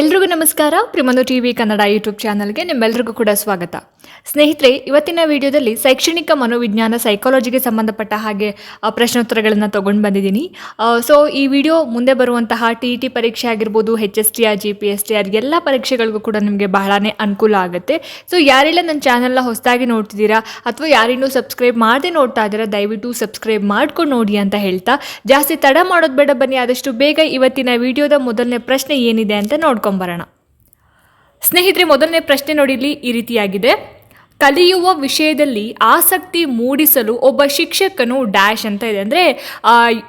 ಎಲ್ರಿಗೂ ನಮಸ್ಕಾರ. ಪ್ರಿಮನು ಟಿ ವಿ ಕನ್ನಡ ಯೂಟ್ಯೂಬ್ ಚಾನಲ್ಗೆ ನಿಮ್ಮೆಲ್ಲರಿಗೂ ಕೂಡ ಸ್ವಾಗತ. ಸ್ನೇಹಿತರೆ, ಇವತ್ತಿನ ವಿಡಿಯೋದಲ್ಲಿ ಶೈಕ್ಷಣಿಕ ಮನೋವಿಜ್ಞಾನ ಸೈಕಾಲಜಿಗೆ ಸಂಬಂಧಪಟ್ಟ ಹಾಗೆ ಪ್ರಶ್ನೋತ್ತರಗಳನ್ನು ತೊಗೊಂಡು ಬಂದಿದ್ದೀನಿ. ಸೊ ಈ ವಿಡಿಯೋ ಮುಂದೆ ಬರುವಂತಹ ಟಿ ಇ ಟಿ ಪರೀಕ್ಷೆ ಆಗಿರ್ಬೋದು H S T R G P S T R ಎಲ್ಲ ಪರೀಕ್ಷೆಗಳಿಗೂ ಕೂಡ ನಿಮಗೆ ಬಹಳನೇ ಅನುಕೂಲ ಆಗುತ್ತೆ. ಸೊ ಯಾರೆಲ್ಲ ನನ್ನ ಚಾನಲ್ನ ಹೊಸದಾಗಿ ನೋಡ್ತಿದ್ದೀರಾ, ಅಥವಾ ಯಾರಿನ್ನೂ ಸಬ್ಸ್ಕ್ರೈಬ್ ಮಾಡದೆ ನೋಡ್ತಾ ಇದ್ದೀರಾ, ದಯವಿಟ್ಟು ಸಬ್ಸ್ಕ್ರೈಬ್ ಮಾಡ್ಕೊಂಡು ನೋಡಿ ಅಂತ ಹೇಳ್ತಾ, ಜಾಸ್ತಿ ತಡ ಮಾಡೋದು ಬೇಡ ಬನ್ನಿ, ಆದಷ್ಟು ಬೇಗ ಇವತ್ತಿನ ವಿಡಿಯೋದ ಮೊದಲನೇ ಪ್ರಶ್ನೆ ಏನಿದೆ ಅಂತ ನೋಡ್ಕೊಂಬರೋಣ ಸ್ನೇಹಿತರೆ ಮೊದಲನೇ ಪ್ರಶ್ನೆ ನೋಡಿ ಈ ರೀತಿಯಾಗಿದೆ. ಕಲಿಯುವ ವಿಷಯದಲ್ಲಿ ಆಸಕ್ತಿ ಮೂಡಿಸಲು ಒಬ್ಬ ಶಿಕ್ಷಕನು ಡ್ಯಾಶ್ ಅಂತ ಇದೆ. ಅಂದರೆ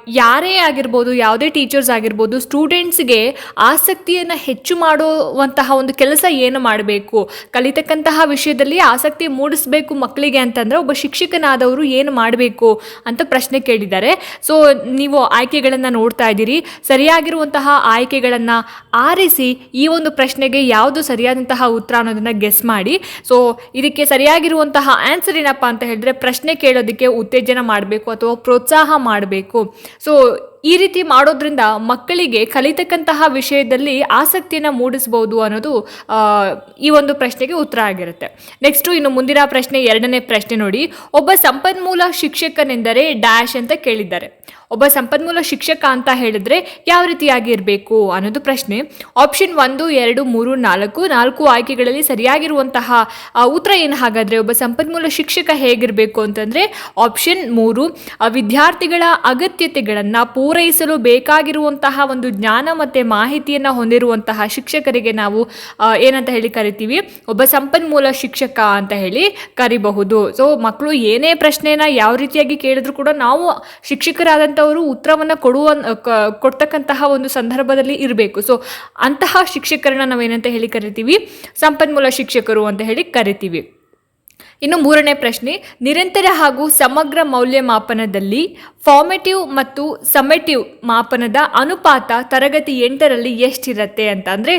ಯಾರೇ ಆಗಿರ್ಬೋದು, ಯಾವುದೇ ಟೀಚರ್ಸ್ ಆಗಿರ್ಬೋದು, ಸ್ಟೂಡೆಂಟ್ಸ್ಗೆ ಆಸಕ್ತಿಯನ್ನು ಹೆಚ್ಚು ಮಾಡುವಂತಹ ಒಂದು ಕೆಲಸ ಏನು ಮಾಡಬೇಕು? ಕಲಿತಕ್ಕಂತಹ ವಿಷಯದಲ್ಲಿ ಆಸಕ್ತಿ ಮೂಡಿಸಬೇಕು ಮಕ್ಕಳಿಗೆ ಅಂತಂದರೆ, ಒಬ್ಬ ಶಿಕ್ಷಕನಾದವರು ಏನು ಮಾಡಬೇಕು ಅಂತ ಪ್ರಶ್ನೆ ಕೇಳಿದ್ದಾರೆ. ಸೊ, ನೀವು ಆಯ್ಕೆಗಳನ್ನು ನೋಡ್ತಾ ಇದ್ದೀರಿ. ಸರಿಯಾಗಿರುವಂತಹ ಆಯ್ಕೆಗಳನ್ನು ಆರಿಸಿ ಈ ಒಂದು ಪ್ರಶ್ನೆಗೆ ಯಾವುದು ಸರಿಯಾದಂತಹ ಉತ್ತರ ಅನ್ನೋದನ್ನು ಗೆಸ್ ಮಾಡಿ. ಸೊ, ಇದಕ್ಕೆ ಸರಿಯಾಗಿರುವಂತಹ ಆನ್ಸರ್ ಏನಪ್ಪ ಅಂತ ಹೇಳಿದ್ರೆ ಪ್ರಶ್ನೆ ಕೇಳೋದಕ್ಕೆ ಉತ್ತೇಜನ ಮಾಡಬೇಕು ಅಥವಾ ಪ್ರೋತ್ಸಾಹ ಮಾಡಬೇಕು. ಸೊ ಈ ರೀತಿ ಮಾಡೋದ್ರಿಂದ ಮಕ್ಕಳಿಗೆ ಕಲಿತಕ್ಕಂತಹ ವಿಷಯದಲ್ಲಿ ಆಸಕ್ತಿಯನ್ನು ಮೂಡಿಸಬಹುದು ಅನ್ನೋದು ಈ ಒಂದು ಪ್ರಶ್ನೆಗೆ ಉತ್ತರ ಆಗಿರುತ್ತೆ. ನೆಕ್ಸ್ಟು ಇನ್ನು ಮುಂದಿನ ಪ್ರಶ್ನೆ, ಎರಡನೇ ಪ್ರಶ್ನೆ ನೋಡಿ. ಒಬ್ಬ ಸಂಪನ್ಮೂಲ ಶಿಕ್ಷಕನೆಂದರೆ ಡ್ಯಾಶ್ ಅಂತ ಕೇಳಿದ್ದಾರೆ. ಒಬ್ಬ ಸಂಪನ್ಮೂಲ ಶಿಕ್ಷಕ ಅಂತ ಹೇಳಿದ್ರೆ ಯಾವ ರೀತಿಯಾಗಿ ಇರಬೇಕು ಅನ್ನೋದು ಪ್ರಶ್ನೆ. ಆಪ್ಷನ್ ಒಂದು, ಎರಡು, ಮೂರು, ನಾಲ್ಕು ನಾಲ್ಕು ಆಯ್ಕೆಗಳಲ್ಲಿ ಸರಿಯಾಗಿರುವಂತಹ ಉತ್ತರ ಏನು? ಹಾಗಾದರೆ ಒಬ್ಬ ಸಂಪನ್ಮೂಲ ಶಿಕ್ಷಕ ಹೇಗಿರಬೇಕು ಅಂತಂದರೆ ಆಪ್ಷನ್ ಮೂರು ವಿದ್ಯಾರ್ಥಿಗಳ ಅಗತ್ಯತೆಗಳನ್ನು ಪೂರೈಸಲು ಬೇಕಾಗಿರುವಂತಹ ಒಂದು ಜ್ಞಾನ ಮತ್ತು ಮಾಹಿತಿಯನ್ನು ಹೊಂದಿರುವಂತಹ ಶಿಕ್ಷಕರಿಗೆ ನಾವು ಏನಂತ ಹೇಳಿ ಕರಿತೀವಿ? ಒಬ್ಬ ಸಂಪನ್ಮೂಲ ಶಿಕ್ಷಕ ಅಂತ ಹೇಳಿ ಕರಿಬಹುದು. ಸೊ ಮಕ್ಕಳು ಏನೇ ಪ್ರಶ್ನೆನ ಯಾವ ರೀತಿಯಾಗಿ ಕೇಳಿದ್ರು ಕೂಡ ನಾವು ಶಿಕ್ಷಕರಾದಂಥವರು ಉತ್ತರವನ್ನು ಕೊಡುವ ಕೊಡ್ತಕ್ಕಂತಹ ಒಂದು ಸಂದರ್ಭದಲ್ಲಿ ಇರಬೇಕು. ಸೊ ಅಂತಹ ಶಿಕ್ಷಕರನ್ನ ನಾವೇನಂತ ಹೇಳಿ ಕರಿತೀವಿ? ಸಂಪನ್ಮೂಲ ಶಿಕ್ಷಕರು ಅಂತ ಹೇಳಿ ಕರಿತೀವಿ. ಇನ್ನು ಮೂರನೇ ಪ್ರಶ್ನೆ, ನಿರಂತರ ಹಾಗೂ ಸಮಗ್ರ ಮೌಲ್ಯಮಾಪನದಲ್ಲಿ ಫಾರ್ಮೆಟಿವ್ ಮತ್ತು ಸಮೆಟಿವ್ ಮಾಪನದ ಅನುಪಾತ ತರಗತಿ ಎಂಟರಲ್ಲಿ ಎಷ್ಟಿರತ್ತೆ ಅಂತ ಅಂದರೆ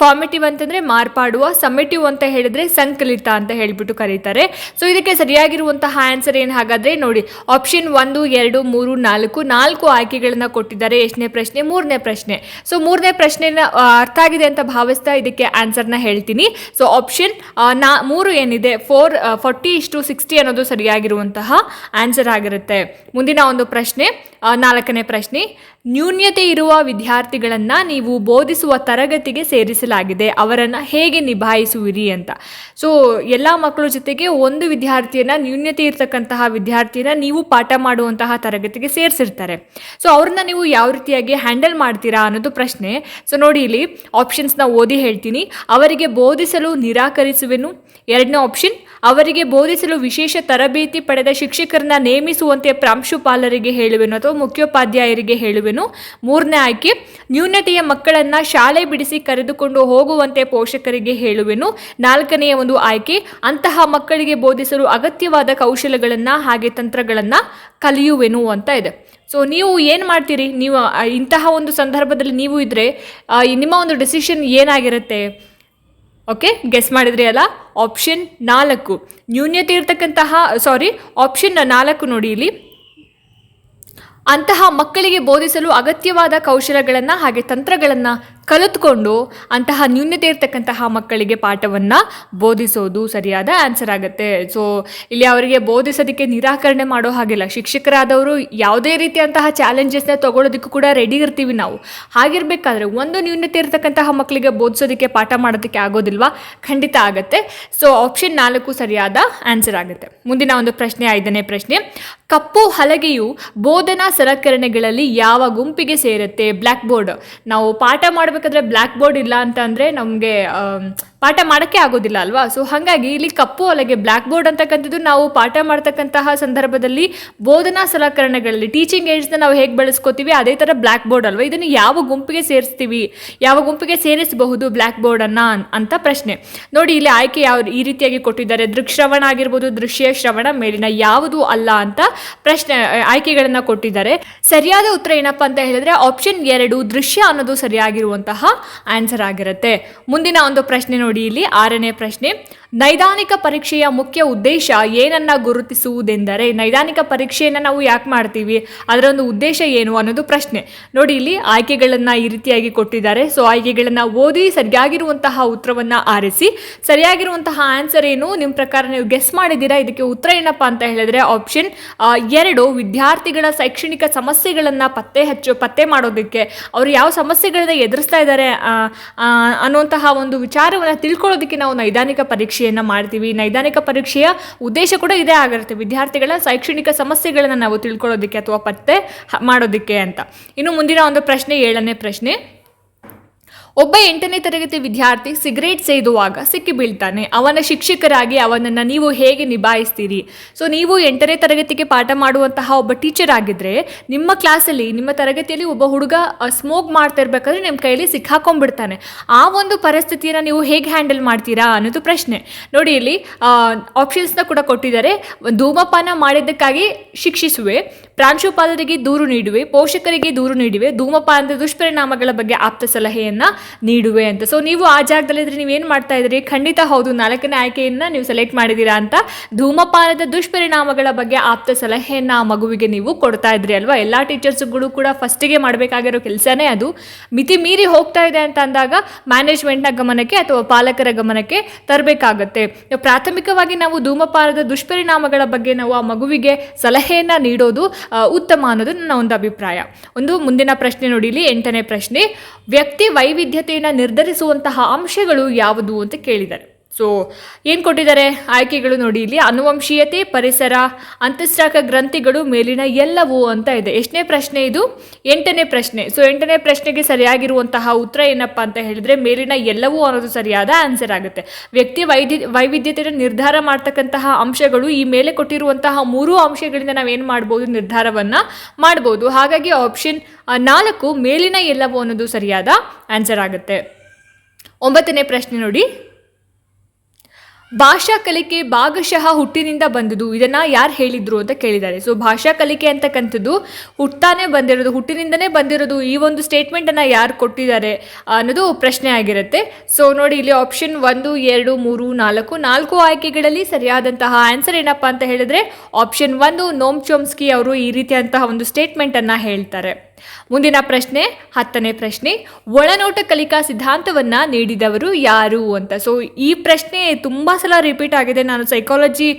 ಫಾರ್ಮೆಟಿವ್ ಅಂತಂದರೆ ಮಾರ್ಪಾಡುವ ಸಮೆಟಿವ್ ಅಂತ ಹೇಳಿದ್ರೆ ಸಂಕಲಿತ ಅಂತ ಹೇಳಿಬಿಟ್ಟು ಕರೀತಾರೆ. ಸೊ ಇದಕ್ಕೆ ಸರಿಯಾಗಿರುವಂತಹ ಆನ್ಸರ್ ಏನು ಹಾಗಾದರೆ ನೋಡಿ ಆಪ್ಷನ್ ಒಂದು, ಎರಡು, ಮೂರು, ನಾಲ್ಕು ನಾಲ್ಕು ಆಯ್ಕೆಗಳನ್ನು ಕೊಟ್ಟಿದ್ದಾರೆ. ಎಷ್ಟನೇ ಪ್ರಶ್ನೆ, ಮೂರನೇ ಪ್ರಶ್ನೆ. ಸೊ ಮೂರನೇ ಪ್ರಶ್ನೆನ ಅರ್ಥ ಆಗಿದೆ ಅಂತ ಭಾವಿಸ್ತಾ ಇದಕ್ಕೆ ಆನ್ಸರ್ನ ಹೇಳ್ತೀನಿ. ಸೊ ಆಪ್ಷನ್ ನಾ, ಮೂರು ಏನಿದೆ? ಫೋರ್ ಫಾರ್ಟಿ ಇಷ್ಟು ಸಿಕ್ಸ್ಟಿ ಅನ್ನೋದು ಸರಿಯಾಗಿರುವಂತಹ ಆನ್ಸರ್ ಆಗಿರುತ್ತೆ. ಮುಂದಿನ ಒಂದು ಪ್ರಶ್ನೆ ನಾಲ್ಕನೇ ಪ್ರಶ್ನೆ, ನ್ಯೂನ್ಯತೆ ಇರುವ ವಿದ್ಯಾರ್ಥಿಗಳನ್ನು ನೀವು ಬೋಧಿಸುವ ತರಗತಿಗೆ ಸೇರಿಸಲಾಗಿದೆ, ಅವರನ್ನು ಹೇಗೆ ನಿಭಾಯಿಸುವಿರಿ ಅಂತ. ಸೊ ಎಲ್ಲ ಮಕ್ಕಳ ಜೊತೆಗೆ ಒಂದು ವಿದ್ಯಾರ್ಥಿಯನ್ನು, ನ್ಯೂನ್ಯತೆ ಇರತಕ್ಕಂತಹ ವಿದ್ಯಾರ್ಥಿಯನ್ನು ನೀವು ಪಾಠ ಮಾಡುವಂತಹ ತರಗತಿಗೆ ಸೇರಿಸಿರ್ತಾರೆ. ಸೊ ಅವ್ರನ್ನ ನೀವು ಯಾವ ರೀತಿಯಾಗಿ ಹ್ಯಾಂಡಲ್ ಮಾಡ್ತೀರಾ ಅನ್ನೋದು ಪ್ರಶ್ನೆ. ಸೊ ನೋಡಿ ಇಲ್ಲಿ ಆಪ್ಷನ್ಸ್ನ ಓದಿ ಹೇಳ್ತೀನಿ. ಅವರಿಗೆ ಬೋಧಿಸಲು ನಿರಾಕರಿಸುವೆನು. ಎರಡನೇ ಆಪ್ಷನ್ ಅವರಿಗೆ ಬೋಧಿಸಲು ವಿಶೇಷ ತರಬೇತಿ ಪಡೆದ ಶಿಕ್ಷಕರನ್ನ ನೇಮಿಸುವಂತೆ ಪ್ರಾಂಶುಪಾಲರಿಗೆ ಹೇಳುವೆನು ಅಥವಾ ಮುಖ್ಯೋಪಾಧ್ಯಾಯರಿಗೆ ಹೇಳುವೆನು. ಮೂರನೇ ಆಯ್ಕೆ, ನ್ಯೂನತೆಯ ಮಕ್ಕಳನ್ನ ಶಾಲೆ ಬಿಡಿಸಿ ಕರೆದುಕೊಂಡು ಹೋಗುವಂತೆ ಪೋಷಕರಿಗೆ ಹೇಳುವೆನು. ನಾಲ್ಕನೆಯ ಒಂದು ಆಯ್ಕೆ, ಅಂತಹ ಮಕ್ಕಳಿಗೆ ಬೋಧಿಸಲು ಅಗತ್ಯವಾದ ಕೌಶಲಗಳನ್ನು ಹಾಗೆ ತಂತ್ರಗಳನ್ನು ಕಲಿಯುವೆನು ಅಂತ ಇದೆ. ಸೊ ನೀವು ಏನು ಮಾಡ್ತೀರಿ? ನೀವು ಇಂತಹ ಒಂದು ಸಂದರ್ಭದಲ್ಲಿ ನೀವು ಇದ್ದರೆ ನಿಮ್ಮ ಒಂದು ಡಿಸಿಷನ್ ಏನಾಗಿರುತ್ತೆ? ಓಕೆ ಗೆಸ್ ಮಾಡಿದ್ರಿ ಅಲ್ಲ? ಆಪ್ಷನ್ ನಾಲ್ಕು. ನ್ಯೂನ್ಯತೆ ಇರತಕ್ಕಂತಹ ಸಾರಿ ಆಪ್ಷನ್ ನಾಲ್ಕು ನೋಡಿ ಇಲ್ಲಿ. ಅಂತಹ ಮಕ್ಕಳಿಗೆ ಬೋಧಿಸಲು ಅಗತ್ಯವಾದ ಕೌಶಲಗಳನ್ನು ಹಾಗೆ ತಂತ್ರಗಳನ್ನು ಕಲಿತ್ಕೊಂಡು ಅಂತಹ ನ್ಯೂನ್ಯತೆ ಇರ್ತಕ್ಕಂತಹ ಮಕ್ಕಳಿಗೆ ಪಾಠವನ್ನು ಬೋಧಿಸೋದು ಸರಿಯಾದ ಆನ್ಸರ್ ಆಗುತ್ತೆ. ಸೊ ಇಲ್ಲಿ ಅವರಿಗೆ ಬೋಧಿಸೋದಕ್ಕೆ ನಿರಾಕರಣೆ ಮಾಡೋ ಹಾಗಿಲ್ಲ ಶಿಕ್ಷಕರಾದವರು ಯಾವುದೇ ರೀತಿಯಂತಹ ಚಾಲೆಂಜಸ್ನ ತಗೊಳ್ಳೋದಕ್ಕೂ ಕೂಡ ರೆಡಿ ಇರ್ತೀವಿ ನಾವು. ಹಾಗಿರಬೇಕಾದ್ರೆ ಒಂದು ನ್ಯೂನ್ಯತೆ ಇರ್ತಕ್ಕಂತಹ ಮಕ್ಕಳಿಗೆ ಬೋಧಿಸೋದಕ್ಕೆ ಪಾಠ ಮಾಡೋದಕ್ಕೆ ಆಗೋದಿಲ್ವಾ? ಖಂಡಿತ ಆಗುತ್ತೆ. ಸೊ ಆಪ್ಷನ್ ನಾಲ್ಕು ಸರಿಯಾದ ಆನ್ಸರ್ ಆಗುತ್ತೆ. ಮುಂದಿನ ಒಂದು ಪ್ರಶ್ನೆ, ಐದನೇ ಪ್ರಶ್ನೆ. ಕಪ್ಪು ಹಲಗೆಯು ಬೋಧನಾ ಸಲಕರಣೆಗಳಲ್ಲಿ ಯಾವ ಗುಂಪಿಗೆ ಸೇರುತ್ತೆ? ಬ್ಲ್ಯಾಕ್ ಬೋರ್ಡ್ ನಾವು ಪಾಠ ಮಾಡಬೇಕಾದ್ರೆ ಬ್ಲ್ಯಾಕ್ ಬೋರ್ಡ್ ಇಲ್ಲ ಅಂತ ಅಂದರೆ ನಮಗೆ ಪಾಠ ಮಾಡೋಕ್ಕೆ ಆಗೋದಿಲ್ಲ ಅಲ್ವಾ? ಸೊ ಹಾಗಾಗಿ ಇಲ್ಲಿ ಕಪ್ಪು ಹಲಗೆ ಬ್ಲ್ಯಾಕ್ ಬೋರ್ಡ್ ಅಂತಕ್ಕಂಥದ್ದು ನಾವು ಪಾಠ ಮಾಡ್ತಕ್ಕಂತಹ ಸಂದರ್ಭದಲ್ಲಿ ಬೋಧನಾ ಸಲಕರಣೆಗಳಲ್ಲಿ ಟೀಚಿಂಗ್ ಏಡ್ಸ್ನ ನಾವು ಹೇಗೆ ಬಳಸ್ಕೋತೀವಿ, ಅದೇ ಥರ ಬ್ಲ್ಯಾಕ್ ಬೋರ್ಡ್ ಅಲ್ವಾ? ಇದನ್ನು ಯಾವ ಗುಂಪಿಗೆ ಸೇರಿಸ್ತೀವಿ? ಯಾವ ಗುಂಪಿಗೆ ಸೇರಿಸಬಹುದು ಬ್ಲ್ಯಾಕ್ ಬೋರ್ಡನ್ನು ಅಂತ ಪ್ರಶ್ನೆ. ನೋಡಿ, ಇಲ್ಲಿ ಆಯ್ಕೆ ಯಾವ ಈ ರೀತಿಯಾಗಿ ಕೊಟ್ಟಿದ್ದಾರೆ. ದೃಕ್ಶ್ರವಣ ಆಗಿರ್ಬೋದು, ದೃಶ್ಯ ಶ್ರವಣ, ಮೇಲಿನ ಯಾವುದು ಅಲ್ಲ ಅಂತ ಪ್ರಶ್ನೆ ಆಯ್ಕೆಗಳನ್ನು ಕೊಟ್ಟಿದ್ದಾರೆ. ಸರಿಯಾದ ಉತ್ತರ ಏನಪ್ಪ ಅಂತ ಹೇಳಿದ್ರೆ ಆಪ್ಷನ್ ಎರಡು ದೃಶ್ಯ ಅನ್ನೋದು ಸರಿಯಾಗಿರುವಂತಹ ಆನ್ಸರ್ ಆಗಿರುತ್ತೆ. ಮುಂದಿನ ಒಂದು ಪ್ರಶ್ನೆ ನೋಡಿ. ನೋಡಿ ಇಲ್ಲಿ ಆರನೇ ಪ್ರಶ್ನೆ. ನೈದಾನಿಕ ಪರೀಕ್ಷೆಯ ಮುಖ್ಯ ಉದ್ದೇಶ ಏನನ್ನ ಗುರುತಿಸುವುದೆಂದರೆ, ನೈದಾನಿಕ ಪರೀಕ್ಷೆಯನ್ನು ನಾವು ಯಾಕೆ ಮಾಡ್ತೀವಿ? ಅದರ ಒಂದು ಉದ್ದೇಶ ಏನು ಅನ್ನೋದು ಪ್ರಶ್ನೆ. ನೋಡಿ ಇಲ್ಲಿ ಆಯ್ಕೆಗಳನ್ನ ಈ ರೀತಿಯಾಗಿ ಕೊಟ್ಟಿದ್ದಾರೆ. ಸೊ ಆಯ್ಕೆಗಳನ್ನ ಓದಿ ಸರಿಯಾಗಿರುವಂತಹ ಉತ್ತರವನ್ನ ಆರಿಸಿ. ಸರಿಯಾಗಿರುವಂತಹ ಆನ್ಸರ್ ಏನು? ನಿಮ್ಮ ಪ್ರಕಾರ ನೀವು ಗೆಸ್ ಮಾಡಿದ್ದೀರಾ? ಇದಕ್ಕೆ ಉತ್ತರ ಏನಪ್ಪಾ ಅಂತ ಹೇಳಿದ್ರೆ ಆಪ್ಷನ್ ಎರಡು ವಿದ್ಯಾರ್ಥಿಗಳ ಶೈಕ್ಷಣಿಕ ಸಮಸ್ಯೆಗಳನ್ನ ಪತ್ತೆ ಹಚ್ಚು, ಪತ್ತೆ ಮಾಡೋದಕ್ಕೆ. ಅವರು ಯಾವ ಸಮಸ್ಯೆಗಳನ್ನ ಎದುರಿಸ್ತಾ ಇದ್ದಾರೆ ಅನ್ನುವಂತಹ ಒಂದು ವಿಚಾರವನ್ನು ತಿಳ್ಕೊಳ್ಳೋದಕ್ಕೆ ನಾವು ನೈದಾನಿಕ ಪರೀಕ್ಷೆಯನ್ನು ಮಾಡ್ತೀವಿ. ನೈದಾನಿಕ ಪರೀಕ್ಷೆಯ ಉದ್ದೇಶ ಕೂಡ ಇದೇ ಆಗಿರುತ್ತೆ. ವಿದ್ಯಾರ್ಥಿಗಳ ಶೈಕ್ಷಣಿಕ ಸಮಸ್ಯೆಗಳನ್ನು ನಾವು ತಿಳ್ಕೊಳ್ಳೋದಕ್ಕೆ ಅಥವಾ ಪತ್ತೆ ಮಾಡೋದಕ್ಕೆ ಅಂತ. ಇನ್ನು ಮುಂದಿನ ಒಂದು ಪ್ರಶ್ನೆ ಏಳನೇ ಪ್ರಶ್ನೆ. ಒಬ್ಬ ಎಂಟನೇ ತರಗತಿ ವಿದ್ಯಾರ್ಥಿ ಸಿಗರೇಟ್ ಸೇದುವಾಗ ಸಿಕ್ಕಿ ಬೀಳ್ತಾನೆ. ಅವನ ಶಿಕ್ಷಕರಾಗಿ ಅವನನ್ನು ನೀವು ಹೇಗೆ ನಿಭಾಯಿಸ್ತೀರಿ? ಸೊ ನೀವು ಎಂಟನೇ ತರಗತಿಗೆ ಪಾಠ ಮಾಡುವಂತಹ ಒಬ್ಬ ಟೀಚರ್ ಆಗಿದ್ರೆ ನಿಮ್ಮ ಕ್ಲಾಸಲ್ಲಿ ನಿಮ್ಮ ತರಗತಿಯಲ್ಲಿ ಒಬ್ಬ ಹುಡುಗ ಸ್ಮೋಕ್ ಮಾಡ್ತಾ ಇರ್ಬೇಕಾದ್ರೆ ನಿಮ್ಮ ಕೈಯಲ್ಲಿ ಸಿಕ್ಕಾಕೊಂಡ್ಬಿಡ್ತಾನೆ. ಆ ಒಂದು ಪರಿಸ್ಥಿತಿಯನ್ನು ನೀವು ಹೇಗೆ ಹ್ಯಾಂಡಲ್ ಮಾಡ್ತೀರಾ ಅನ್ನೋದು ಪ್ರಶ್ನೆ. ನೋಡಿ ಇಲ್ಲಿ ಆಪ್ಷನ್ಸ್ನ ಕೂಡ ಕೊಟ್ಟಿದ್ದಾರೆ. ಧೂಮಪಾನ ಮಾಡಿದ್ದಕ್ಕಾಗಿ ಶಿಕ್ಷಿಸುವೆ. ಪ್ರಾಂಶುಪಾಲರಿಗೆ ದೂರು ನೀಡುವೆ, ಪೋಷಕರಿಗೆ ದೂರು ನೀಡುವೆ, ಧೂಮಪಾನದ ದುಷ್ಪರಿಣಾಮಗಳ ಬಗ್ಗೆ ಆಪ್ತ ಸಲಹೆಯನ್ನ ನೀಡುವೆ ಅಂತ. ಸೊ ನೀವು ಆ ಜಾಗದಲ್ಲಿದ್ರೆ ನೀವೇನು ಮಾಡ್ತಾ ಇದ್ರಿ ಖಂಡಿತ ಹೌದು, ನಾಲ್ಕನೇ ಆಯ್ಕೆಯನ್ನ ನೀವು ಸೆಲೆಕ್ಟ್ ಮಾಡಿದ್ದೀರಾ ಅಂತ. ಧೂಮಪಾನದ ದುಷ್ಪರಿಣಾಮಗಳ ಬಗ್ಗೆ ಆಪ್ತ ಸಲಹೆಯನ್ನ ಆ ಮಗುವಿಗೆ ನೀವು ಕೊಡ್ತಾ ಇದ್ರಿ ಅಲ್ವಾ? ಎಲ್ಲ ಟೀಚರ್ಸ್ಗಳು ಕೂಡ ಫಸ್ಟಿಗೆ ಮಾಡಬೇಕಾಗಿರೋ ಕೆಲಸನೇ ಅದು. ಮಿತಿ ಮೀರಿ ಹೋಗ್ತಾ ಇದೆ ಅಂತ ಅಂದಾಗ ಮ್ಯಾನೇಜ್ಮೆಂಟ್ನ ಗಮನಕ್ಕೆ ಅಥವಾ ಪಾಲಕರ ಗಮನಕ್ಕೆ ತರಬೇಕಾಗತ್ತೆ. ಪ್ರಾಥಮಿಕವಾಗಿ ನಾವು ಧೂಮಪಾನದ ದುಷ್ಪರಿಣಾಮಗಳ ಬಗ್ಗೆ ನಾವು ಆ ಮಗುವಿಗೆ ಸಲಹೆಯನ್ನ ನೀಡೋದು ಉತ್ತಮ ಅನ್ನೋದು ನನ್ನ ಒಂದು ಅಭಿಪ್ರಾಯ. ಒಂದು ಮುಂದಿನ ಪ್ರಶ್ನೆ ನೋಡಿಲಿ, ಎಂಟನೇ ಪ್ರಶ್ನೆ, ವ್ಯಕ್ತಿ ವೈವಿಧ್ಯತೆಯನ್ನು ನಿರ್ಧರಿಸುವಂತಹ ಅಂಶಗಳು ಯಾವುದು ಅಂತ ಕೇಳಿದ್ದಾರೆ. ಸೊ, ಏನು ಕೊಟ್ಟಿದ್ದಾರೆ ಆಯ್ಕೆಗಳು ನೋಡಿ, ಇಲ್ಲಿ ಅನುವಂಶೀಯತೆ, ಪರಿಸರ ಅಂತಸ್ರಾಕ ಗ್ರಂಥಿಗಳು ಮೇಲಿನ ಎಲ್ಲವೂ ಅಂತ ಇದೆ. ಎಷ್ಟನೇ ಪ್ರಶ್ನೆ ಇದು? ಎಂಟನೇ ಪ್ರಶ್ನೆ. ಸೊ, ಎಂಟನೇ ಪ್ರಶ್ನೆಗೆ ಸರಿಯಾಗಿರುವಂತಹ ಉತ್ತರ ಏನಪ್ಪ ಅಂತ ಹೇಳಿದ್ರೆ, ಮೇಲಿನ ಎಲ್ಲವೂ ಅನ್ನೋದು ಸರಿಯಾದ ಆನ್ಸರ್ ಆಗುತ್ತೆ. ವ್ಯಕ್ತಿ ವೈದ್ಯ, ವೈವಿಧ್ಯತೆಯನ್ನು ನಿರ್ಧಾರ ಮಾಡ್ತಕ್ಕಂತಹ ಅಂಶಗಳು ಈ ಮೇಲೆ ಕೊಟ್ಟಿರುವಂತಹ ಮೂರು ಅಂಶಗಳಿಂದ ನಾವೇನು ಮಾಡ್ಬೋದು? ನಿರ್ಧಾರವನ್ನು ಮಾಡ್ಬೋದು. ಹಾಗಾಗಿ ಆಪ್ಷನ್ ನಾಲ್ಕು ಮೇಲಿನ ಎಲ್ಲವೂ ಅನ್ನೋದು ಸರಿಯಾದ ಆನ್ಸರ್ ಆಗುತ್ತೆ. ಒಂಬತ್ತನೇ ಪ್ರಶ್ನೆ ನೋಡಿ. ಭಾಷಾ ಕಲಿಕೆ ಭಾಗಶಃ ಹುಟ್ಟಿನಿಂದ ಬಂದುದು ಇದನ್ನ ಯಾರು ಹೇಳಿದ್ರು ಅಂತ ಕೇಳಿದ್ದಾರೆ. ಸೊ ಭಾಷಾ ಕಲಿಕೆ ಅಂತಕ್ಕಂಥದ್ದು ಹುಟ್ಟಾನೆ ಬಂದಿರೋದು, ಹುಟ್ಟಿನಿಂದನೇ ಬಂದಿರೋದು ಈ ಒಂದು ಸ್ಟೇಟ್ಮೆಂಟನ್ನು ಯಾರು ಕೊಟ್ಟಿದ್ದಾರೆ ಅನ್ನೋದು ಪ್ರಶ್ನೆ ಆಗಿರುತ್ತೆ. ಸೊ ನೋಡಿ, ಇಲ್ಲಿ ಆಪ್ಷನ್ ಒಂದು, ಎರಡು, ಮೂರು, ನಾಲ್ಕು ನಾಲ್ಕು ಆಯ್ಕೆಗಳಲ್ಲಿ ಸರಿಯಾದಂತಹ ಆನ್ಸರ್ ಏನಪ್ಪ ಅಂತ ಹೇಳಿದ್ರೆ ಆಪ್ಷನ್ ಒಂದು, ನೋಮ್ ಚೋಮ್ಸ್ಕಿ ಅವರು ಈ ರೀತಿಯಂತಹ ಒಂದು ಸ್ಟೇಟ್ಮೆಂಟನ್ನು ಹೇಳ್ತಾರೆ. ಮುಂದಿನ ಪ್ರಶ್ನೆ, ಹತ್ತನೇ ಪ್ರಶ್ನೆ. ಒಳನೋಟ ಕಲಿಕಾ ಸಿದ್ಧಾಂತವನ್ನು ನೀಡಿದವರು ಯಾರು ಅಂತ. ಸೊ ಈ ಪ್ರಶ್ನೆ ತುಂಬ ಸಲ ರಿಪೀಟ್ ಆಗಿದೆ. ನಾನು ಸೈಕಾಲಜಿ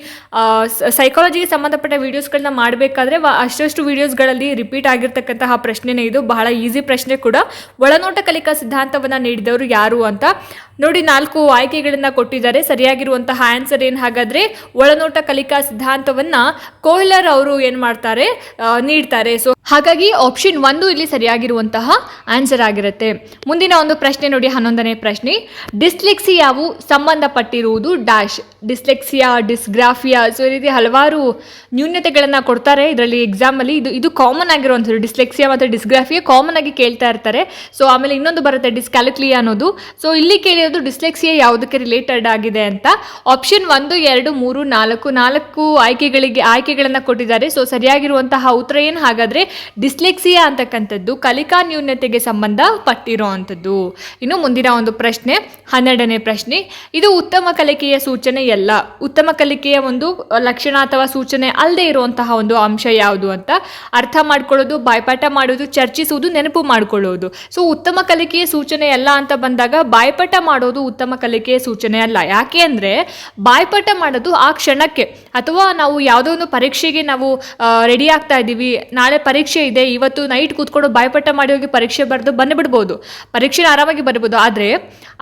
ಸೈಕಾಲಜಿಗೆ ಸಂಬಂಧಪಟ್ಟ ವೀಡಿಯೋಸ್ಗಳನ್ನ ಮಾಡಬೇಕಾದ್ರೆ ಅಷ್ಟಷ್ಟು ವೀಡಿಯೋಸ್ಗಳಲ್ಲಿ ರಿಪೀಟ್ ಆಗಿರ್ತಕ್ಕಂತಹ ಪ್ರಶ್ನೆನೇ ಇದು. ಬಹಳ ಈಸಿ ಪ್ರಶ್ನೆ ಕೂಡ. ಒಳನೋಟ ಕಲಿಕಾ ಸಿದ್ಧಾಂತವನ್ನು ನೀಡಿದವರು ಯಾರು ಅಂತ. ನೋಡಿ ನಾಲ್ಕು ಆಯ್ಕೆಗಳನ್ನ ಕೊಟ್ಟಿದ್ದಾರೆ. ಸರಿಯಾಗಿರುವಂತಹ ಆನ್ಸರ್ ಏನು ಹಾಗಾದ್ರೆ ಒಳನೋಟ ಕಲಿಕಾ ಸಿದ್ಧಾಂತವನ್ನ ಕೋಹ್ಲರ್ ಅವರು ಏನು ಮಾಡ್ತಾರೆ ನೀಡ್ತಾರೆ. ಸೊ ಹಾಗಾಗಿ ಆಪ್ಷನ್ ಒಂದು ಇಲ್ಲಿ ಸರಿಯಾಗಿರುವಂತಹ ಆನ್ಸರ್ ಆಗಿರುತ್ತೆ. ಮುಂದಿನ ಒಂದು ಪ್ರಶ್ನೆ ನೋಡಿ, ಹನ್ನೊಂದನೇ ಪ್ರಶ್ನೆ. ಡಿಸ್ಲೆಕ್ಸಿಯಾವು ಸಂಬಂಧಪಟ್ಟಿರುವುದು ಡ್ಯಾಶ್. ಡಿಸ್ಲೆಕ್ಸಿಯಾ, ಡಿಸ್ಗ್ರಾಫಿಯಾ, ಸೊ, ಈ ರೀತಿ ಹಲವಾರು ನ್ಯೂನ್ಯತೆಗಳನ್ನು ಕೊಡ್ತಾರೆ. ಇದರಲ್ಲಿ ಎಕ್ಸಾಮಲ್ಲಿ ಇದು ಇದು ಕಾಮನ್ ಆಗಿರುವಂಥದ್ದು. ಡಿಸ್ಲೆಕ್ಸಿಯಾ ಮತ್ತು ಡಿಸ್ಗ್ರಾಫಿಯಾ ಕಾಮನ್ ಆಗಿ ಕೇಳ್ತಾ ಇರ್ತಾರೆ. ಸೊ ಆಮೇಲೆ ಇನ್ನೊಂದು ಬರುತ್ತೆ ಡಿಸ್ಕ್ಯಾಲಿಕ್ಲಿಯಾ ಅನ್ನೋದು. ಸೊ ಇಲ್ಲಿ ಕೇಳಿರೋದು ಡಿಸ್ಲೆಕ್ಸಿಯಾ ಯಾವುದಕ್ಕೆ ರಿಲೇಟೆಡ್ ಆಗಿದೆ ಅಂತ ಆಪ್ಷನ್ ಒಂದು, ಎರಡು, ಮೂರು, ನಾಲ್ಕು ನಾಲ್ಕು ಆಯ್ಕೆಗಳಿಗೆ, ಆಯ್ಕೆಗಳನ್ನು ಕೊಟ್ಟಿದ್ದಾರೆ. ಸೊ ಸರಿಯಾಗಿರುವಂತಹ ಉತ್ತರ ಏನು? ಹಾಗಾದರೆ ಡಿಸ್ಲೆಕ್ಸಿಯಾ ಅಂತಕ್ಕಂಥದ್ದು ಕಲಿಕಾ ನ್ಯೂನ್ಯತೆಗೆ ಸಂಬಂಧ ಅಂಥದ್ದು ಇನ್ನು ಮುಂದಿನ ಒಂದು ಪ್ರಶ್ನೆ, ಹನ್ನೆರಡನೇ ಪ್ರಶ್ನೆ. ಇದು ಉತ್ತಮ ಕಲಿಕೆಯ ಸೂಚನೆ ಅಲ್ಲ. ಉತ್ತಮ ಕಲಿಕೆಯ ಒಂದು ಲಕ್ಷಣ ಅಥವಾ ಸೂಚನೆ ಅಲ್ಲದೆ ಇರುವಂತಹ ಒಂದು ಅಂಶ ಯಾವುದು ಅಂತ ಅರ್ಥ ಮಾಡ್ಕೊಳ್ಳೋದು, ಬಾಯ್ಪಾಠ ಮಾಡೋದು, ಚರ್ಚಿಸುವುದು, ನೆನಪು ಮಾಡ್ಕೊಳ್ಳೋದು. ಸೊ ಉತ್ತಮ ಕಲಿಕೆಯ ಸೂಚನೆ ಅಲ್ಲ ಅಂತ ಬಂದಾಗ ಬಾಯ್ಪಾಠ ಮಾಡೋದು ಉತ್ತಮ ಕಲಿಕೆಯ ಸೂಚನೆ ಅಲ್ಲ. ಯಾಕೆ ಅಂದರೆ ಬಾಯ್ಪಾಠ ಮಾಡೋದು ಆ ಕ್ಷಣಕ್ಕೆ. ಅಥವಾ ನಾವು ಯಾವುದೋ ಒಂದು ಪರೀಕ್ಷೆಗೆ ನಾವು ರೆಡಿ ಆಗ್ತಾ ಇದ್ದೀವಿ. ನಾಳೆ ಪರೀಕ್ಷೆ ಇದೆ. ಇವತ್ತು ನೈಟ್ ಕೂತ್ಕೊಂಡು ಬಾಯ್ಪಾಠ ಮಾಡಿ ಹೋಗಿ ಪರೀಕ್ಷೆ ಬರೆದು ಬಂದುಬಿಡ್ಬೋದು. ಪರೀಕ್ಷೆನ ಆರಾಮಾಗಿ ಬರ್ಬೋದು. ಆದರೆ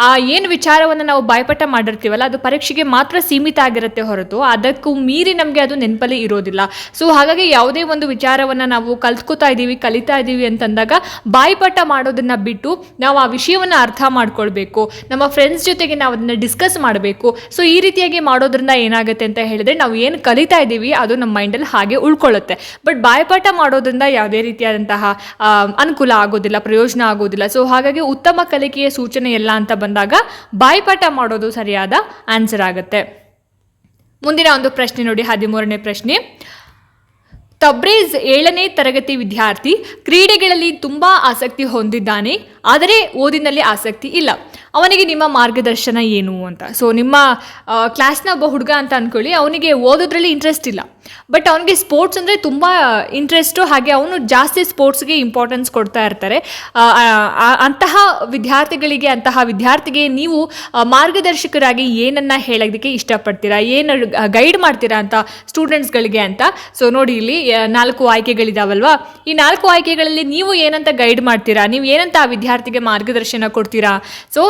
ಆ ಏನು ವಿಚಾರವನ್ನು ನಾವು ಬಾಯ್ಪಾಠ ಮಾಡಿರ್ತೀವಲ್ಲ, ಅದು ಪರೀಕ್ಷೆಗೆ ಮಾತ್ರ ಸೀಮಿತ ಆಗಿರುತ್ತೆ ಹೊರತು ಅದಕ್ಕೂ ಮೀರಿ ನಮಗೆ ಅದು ನೆನಪಲ್ಲಿ ಇರೋದಿಲ್ಲ. ಸೊ ಹಾಗಾಗಿ ಯಾವುದೇ ಒಂದು ವಿಚಾರವನ್ನು ನಾವು ಕಲ್ತ್ಕೋತಾ ಇದ್ದೀವಿ, ಕಲಿತಾ ಇದ್ದೀವಿ ಅಂತಂದಾಗ ಬಾಯ್ಪಾಠ ಮಾಡೋದನ್ನ ಬಿಟ್ಟು ನಾವು ಆ ವಿಷಯವನ್ನು ಅರ್ಥ ಮಾಡ್ಕೊಳ್ಬೇಕು. ನಮ್ಮ ಫ್ರೆಂಡ್ಸ್ ಜೊತೆಗೆ ನಾವು ಅದನ್ನು ಡಿಸ್ಕಸ್ ಮಾಡಬೇಕು. ಸೊ ಈ ರೀತಿಯಾಗಿ ಮಾಡೋದ್ರಿಂದ ಏನಾಗುತ್ತೆ ಅಂತ ಹೇಳಿದ್ರೆ ನಾವು ಏನು ಕಲಿತಾ ಇದ್ದೀವಿ ಅದು ನಮ್ಮ ಮೈಂಡಲ್ಲಿ ಹಾಗೆ ಉಳ್ಕೊಳ್ಳುತ್ತೆ. ಬಟ್ ಬಾಯಪಾಠ ಮಾಡೋದ್ರಿಂದ ಯಾವುದೇ ರೀತಿಯಾದಂತಹ ಅನುಕೂಲ ಆಗೋದಿಲ್ಲ, ಪ್ರಯೋಜನ ಆಗೋದಿಲ್ಲ. ಸೊ ಹಾಗಾಗಿ ಉತ್ತಮ ಕಲಿಕೆಯ ಸೂಚನೆ ಎಲ್ಲ ಅಂತ ಬಂದಾಗ ಬಾಯಿಪಾಠ ಮಾಡೋದು ಸರಿಯಾದ ಆನ್ಸರ್ ಆಗುತ್ತೆ. ಮುಂದಿನ ಒಂದು ಪ್ರಶ್ನೆ ನೋಡಿ, ಹದಿಮೂರನೇ ಪ್ರಶ್ನೆ. ತಬ್ರೇಜ್ ಏಳನೇ ತರಗತಿ ವಿದ್ಯಾರ್ಥಿ ಕ್ರೀಡೆಗಳಲ್ಲಿ ತುಂಬ ಆಸಕ್ತಿ ಹೊಂದಿದ್ದಾನೆ, ಆದರೆ ಓದಿನಲ್ಲಿ ಆಸಕ್ತಿ ಇಲ್ಲ. ಅವನಿಗೆ ನಿಮ್ಮ ಮಾರ್ಗದರ್ಶನ ಏನು ಅಂತ? ಸೊ ನಿಮ್ಮ ಕ್ಲಾಸ್ನ ಒಬ್ಬ ಹುಡುಗ ಅಂತ ಅಂದ್ಕೊಳ್ಳಿ ಅವನಿಗೆ ಓದೋದ್ರಲ್ಲಿ ಇಂಟ್ರೆಸ್ಟ್ ಇಲ್ಲ. ಬಟ್ ಅವನಿಗೆ ಸ್ಪೋರ್ಟ್ಸ್ ಅಂದರೆ ತುಂಬ ಇಂಟ್ರೆಸ್ಟು ಹಾಗೆ ಅವನು ಜಾಸ್ತಿ ಸ್ಪೋರ್ಟ್ಸ್ಗೆ ಇಂಪಾರ್ಟೆನ್ಸ್ ಕೊಡ್ತಾ ಇರ್ತಾರೆ. ಅಂತಹ ವಿದ್ಯಾರ್ಥಿಗಳಿಗೆ, ಅಂತಹ ವಿದ್ಯಾರ್ಥಿಗೆ ನೀವು ಮಾರ್ಗದರ್ಶಕರಾಗಿ ಏನನ್ನ ಹೇಳೋದಕ್ಕೆ ಇಷ್ಟಪಡ್ತೀರಾ? ಏನು ಗೈಡ್ ಮಾಡ್ತೀರಾ ಅಂತ ಸ್ಟೂಡೆಂಟ್ಸ್ಗಳಿಗೆ ಅಂತ? ಸೊ ನೋಡಿ ಇಲ್ಲಿ ನಾಲ್ಕು ಆಯ್ಕೆಗಳಿದಾವಲ್ವಾ? ಈ ನಾಲ್ಕು ಆಯ್ಕೆಗಳಲ್ಲಿ ನೀವು ಏನಂತ ಗೈಡ್ ಮಾಡ್ತೀರಾ? ನೀವು ಏನಂತ ಆ ವಿದ್ಯಾರ್ಥಿಗೆ ಮಾರ್ಗದರ್ಶನ ಕೊಡ್ತೀರಾ? ಸೊ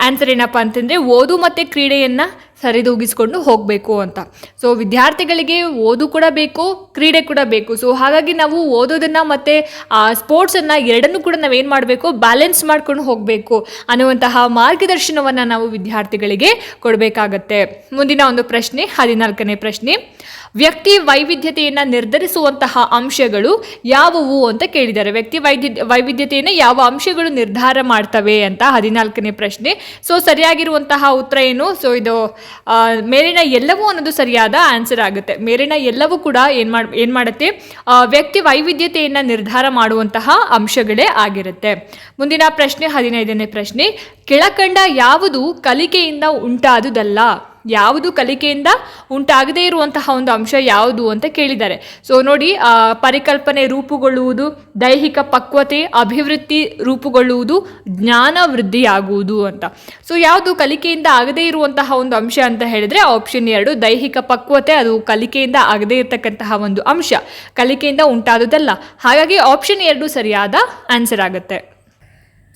ಆನ್ಸರ್ ಏನಪ್ಪ ಅಂತಂದರೆ ಓದು ಮತ್ತು ಕ್ರೀಡೆಯನ್ನು ಸರಿದೂಗಿಸ್ಕೊಂಡು ಹೋಗಬೇಕು ಅಂತ. ಸೊ ವಿದ್ಯಾರ್ಥಿಗಳಿಗೆ ಓದು ಕೂಡ ಬೇಕು, ಕ್ರೀಡೆ ಕೂಡ ಬೇಕು. ಸೊ ಹಾಗಾಗಿ ನಾವು ಓದೋದನ್ನು ಮತ್ತು ಸ್ಪೋರ್ಟ್ಸನ್ನು ಎರಡನ್ನೂ ಕೂಡ ನಾವೇನು ಮಾಡಬೇಕು, ಬ್ಯಾಲೆನ್ಸ್ ಮಾಡ್ಕೊಂಡು ಹೋಗಬೇಕು ಅನ್ನುವಂತಹ ಮಾರ್ಗದರ್ಶನವನ್ನು ನಾವು ವಿದ್ಯಾರ್ಥಿಗಳಿಗೆ ಕೊಡಬೇಕಾಗತ್ತೆ. ಮುಂದಿನ ಒಂದು ಪ್ರಶ್ನೆ, ಹದಿನಾಲ್ಕನೇ ಪ್ರಶ್ನೆ. ವ್ಯಕ್ತಿ ವೈವಿಧ್ಯತೆಯನ್ನು ನಿರ್ಧರಿಸುವಂತಹ ಅಂಶಗಳು ಯಾವುವು ಅಂತ ಕೇಳಿದ್ದಾರೆ. ವ್ಯಕ್ತಿ ವೈದ್ಯ, ವೈವಿಧ್ಯತೆಯನ್ನು ಯಾವ ಅಂಶಗಳು ನಿರ್ಧಾರ ಮಾಡ್ತವೆ ಅಂತ ಹದಿನಾಲ್ಕನೇ ಪ್ರಶ್ನೆ. ಸೊ ಸರಿಯಾಗಿರುವಂತಹ ಉತ್ತರ ಏನು? ಸೊ ಇದು ಮೇಲಿನ ಎಲ್ಲವೂ ಅನ್ನೋದು ಸರಿಯಾದ ಆನ್ಸರ್ ಆಗುತ್ತೆ. ಮೇಲಿನ ಎಲ್ಲವೂ ಕೂಡ ಏನು ಮಾಡ್, ಏನು ಮಾಡುತ್ತೆ? ವ್ಯಕ್ತಿ ವೈವಿಧ್ಯತೆಯನ್ನು ನಿರ್ಧಾರ ಮಾಡುವಂತಹ ಅಂಶಗಳೇ ಆಗಿರುತ್ತೆ. ಮುಂದಿನ ಪ್ರಶ್ನೆ, ಹದಿನೈದನೇ ಪ್ರಶ್ನೆ. ಕೆಳಕಂಡ ಯಾವುದು ಕಲಿಕೆಯಿಂದ ಉಂಟಾದುದಲ್ಲ? ಯಾವುದು ಕಲಿಕೆಯಿಂದ ಉಂಟಾಗದೇ ಇರುವಂತಹ ಒಂದು ಅಂಶ ಯಾವುದು ಅಂತ ಕೇಳಿದ್ದಾರೆ. ಸೊ ನೋಡಿ ಪರಿಕಲ್ಪನೆ ರೂಪುಗೊಳ್ಳುವುದು, ದೈಹಿಕ ಪಕ್ವತೆ, ಅಭಿವೃದ್ಧಿ ರೂಪುಗೊಳ್ಳುವುದು, ಜ್ಞಾನ ವೃದ್ಧಿಯಾಗುವುದು ಅಂತ. ಸೊ ಯಾವುದು ಕಲಿಕೆಯಿಂದ ಆಗದೇ ಇರುವಂತಹ ಒಂದು ಅಂಶ ಅಂತ ಹೇಳಿದ್ರೆ ಆಪ್ಷನ್ ಎರಡು, ದೈಹಿಕ ಪಕ್ವತೆ, ಅದು ಕಲಿಕೆಯಿಂದ ಆಗದೇ ಇರತಕ್ಕಂತಹ ಒಂದು ಅಂಶ. ಕಲಿಕೆಯಿಂದ ಉಂಟಾದುದಲ್ಲ ಹಾಗಾಗಿ ಆಪ್ಷನ್ ಎರಡು ಸರಿಯಾದ ಆನ್ಸರ್ ಆಗುತ್ತೆ.